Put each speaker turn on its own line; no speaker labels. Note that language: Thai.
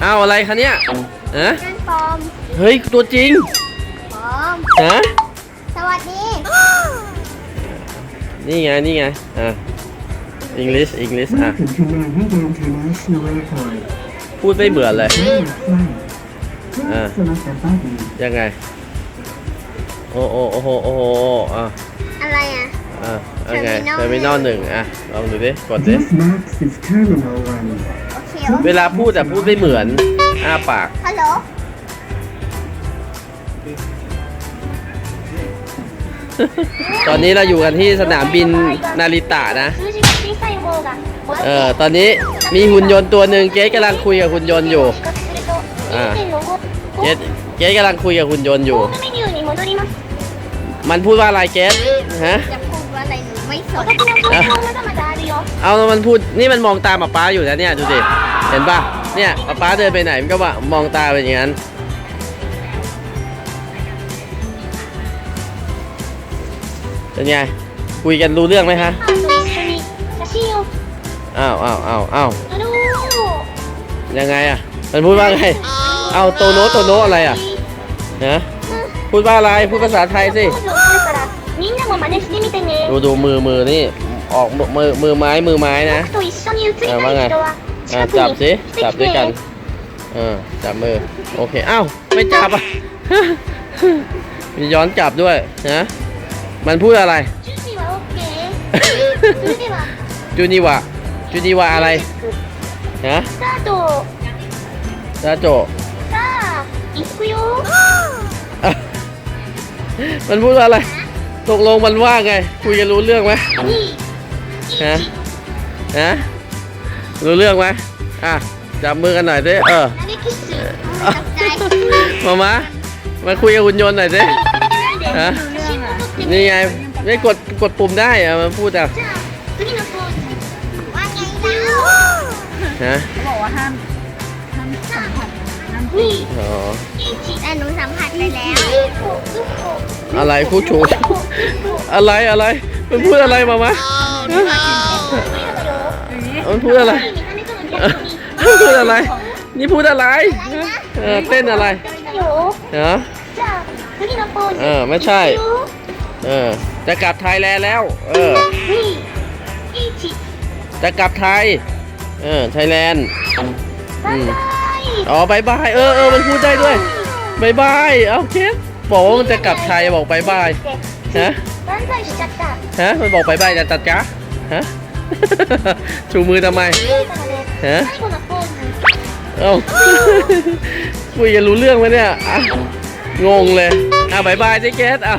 เอาอะไรคะเนี่ยฮะ
นั่นปลอม
เฮ้ยตัวจริง
ปลอม
ฮะ
สวัสดี
นี่ไงนี่ไงอะ English English อะ
Welcome to Manhattan International Airport.
พูดไม่เหมือนเลย
Your flight.
Ah.
Please select a button.
ยังไง โอ้โอ้โอ้โหโอ้โหอะ
อะไรอะ
อะยังไง
Terminal
เทอร์มินอลหนึ่งอะ ลองดูดิ กดดิ
This max is Terminal 1.
เว
ลาพูดแต่พูดไม่เหมือนอ้าปาก
ฮัลโหล
ตอนนี้เราอยู่กันที่สนามบินนาริตะนะเออ ตอนนี้มีหุ่นยนต์ตัวหนึ่งเจสกำลังคุยกับหุ่นยนต์อยู่
อ่า
เจสเกสกำลังคุยกับหุ่นยนต์อยู่ มันพูดว่าอะไรเกสฮะ
จส
เอา มันพูด นี่มันมองตามป๊าป๊าอยู่นะเนี่ย ดูสิ เห็นปะเนี่ยป๊าป๊าเดินไปไหนมันก็ว่ามองตาเป็นอย่างนั้นเป็นไงคุยกันรู้เรื่องไหมฮะอ้าวอ้าวอ้าวอ้าวยังไงอะ มันพูดว่าไงเอาโตโนโตโนอะไรอะนะพูดว่าอะไรพูดภาษาไทยสิดูดูมือมือนี่ออกมือมือไม้มือไม้นะ
ว่าไง
อะจับสิจับด้วยกันเออจับมือโอเคอ้าวไม่จับอะ มีย้อนจับด้วยนะมันพูดอะไร
จุนี่วะโอเค
จุนี่วะจูนิวะจูนิวะอะไรนะ
ซาโตะ
ซาโจ
ซาอิคุ
โยมันพูดอะไร ตกลงมันว่าไง คุยกันรู้เรื่องไหมฮะฮะ รู้เรื่องไหมอะ จับมือกันหน่อยสิเออ
อันห
มามามาคุยกับหุ่นยนต์หน่อยสิฮะนี่ไงไม่กดกดปุ่มได้อะมาพูดอะฮะ
บอกว่าห้ามห้ามสัมผัสห้าม
ตี
อ๋อ
แต่หนูสัมผัสไปแล้ว
อะไรคู่ชูอะไรอะไรมันพูดอะไรมามะ มันพูดอะไร พูดอะไร นี่พูดอะไรเต้นอะไรเนาะเออไม่ใช่ เออจะกลับไทยแลนด์แล้ว เออ จะกลับไทย เออไทยแลนด์อ๋อบายบาย เออเออมันพูดได้ด้วยบายบายเอาเคสบอกว่ามันจะกลับไทยบอกบายบายฮะฮะมันบอกบายบายจะตัดจ้าฮะ ชูมือทำไมฮะเอ้าคุยกันรู้เรื่องไหมเนี่ย งงเลย อะบายบายเจ๊เกสอะ